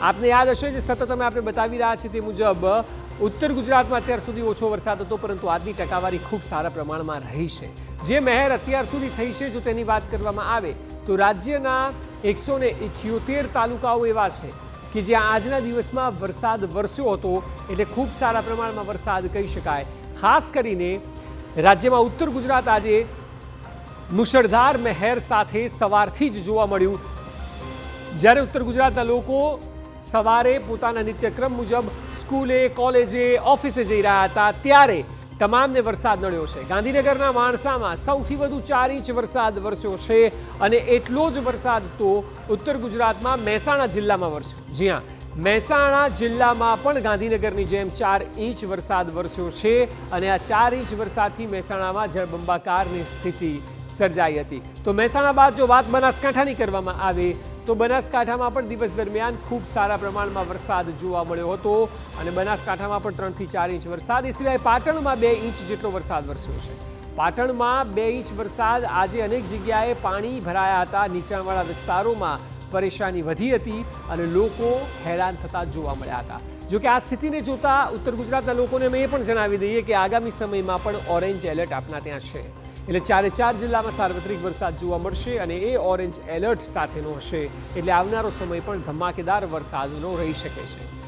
આપને યાદ હશે જે સતત અમે આપણે બતાવી રહ્યા છીએ તે મુજબ, ઉત્તર ગુજરાતમાં અત્યાર સુધી ઓછો વરસાદ હતો, પરંતુ આજની ટકાવારી ખૂબ સારા પ્રમાણમાં રહી છે. જે મહેર અત્યાર સુધી થઈ છે, જો તેની વાત કરવામાં આવે, તો રાજ્યના એકસો ને તાલુકાઓ એવા છે કે જ્યાં આજના દિવસમાં વરસાદ વરસ્યો હતો, એટલે ખૂબ સારા પ્રમાણમાં વરસાદ કહી શકાય. ખાસ કરીને રાજ્યમાં ઉત્તર ગુજરાત આજે મુશળધાર મહેર સાથે સવારથી જ જોવા મળ્યું. જ્યારે ઉત્તર ગુજરાતના લોકો સવારે પોતાના નિત્યક્રમ મુજબ સ્કૂલે, કોલેજે, ઓફિસે જઈ રહ્યા હતા. ત્યારે તમામને વરસાદ નડ્યો છે. ગાંધીનગરના માણસામાં સૌથી વધુ ચાર ઇંચ વરસાદ વરસ્યો છે અને એટલો જ વરસાદ તો ઉત્તર ગુજરાતમાં મહેસાણા જિલ્લામાં વરસ્યો. જી હા, મહેસાણા જિલ્લામાં પણ ગાંધીનગરની જેમ ચાર ઇંચ વરસાદ વરસ્યો છે અને આ ચાર ઇંચ વરસાદથી મહેસાણામાં જળબંબાકારની સ્થિતિ સર્જાઈ હતી. તો મહેસાણા બાદ જો વાત બનાસકાંઠાની કરવામાં આવે, તો બનાસકાંઠામાં પણ દિવસ દરમિયાન ખૂબ સારા પ્રમાણમાં વરસાદ જોવા મળ્યો હતો અને બનાસકાંઠામાં પણ ત્રણથી ચાર ઇંચ વરસાદ. એ સિવાય પાટણમાં બે ઇંચ જેટલો વરસાદ વરસ્યો છે. પાટણમાં બે ઇંચ વરસાદ. આજે અનેક જગ્યાએ પાણી ભરાયા હતા. નીચાણવાળા વિસ્તારોમાં પરેશાની વધી હતી અને લોકો હેરાન થતા જોવા મળ્યા હતા. જો કે આ સ્થિતિને જોતા ઉત્તર ગુજરાતના લોકોને અમે એ પણ જણાવી દઈએ કે આગામી સમયમાં પણ ઓરેન્જ એલર્ટ આપના ત્યાં છે. એટલે ચારે ચાર જિલ્લામાં સાર્વત્રિક વરસાદ જોવા મળશે અને એ ઓરેન્જ એલર્ટ સાથેનો હશે. એટલે આવનારો સમય પણ ધમાકેદાર વરસાદનો રહી શકે છે.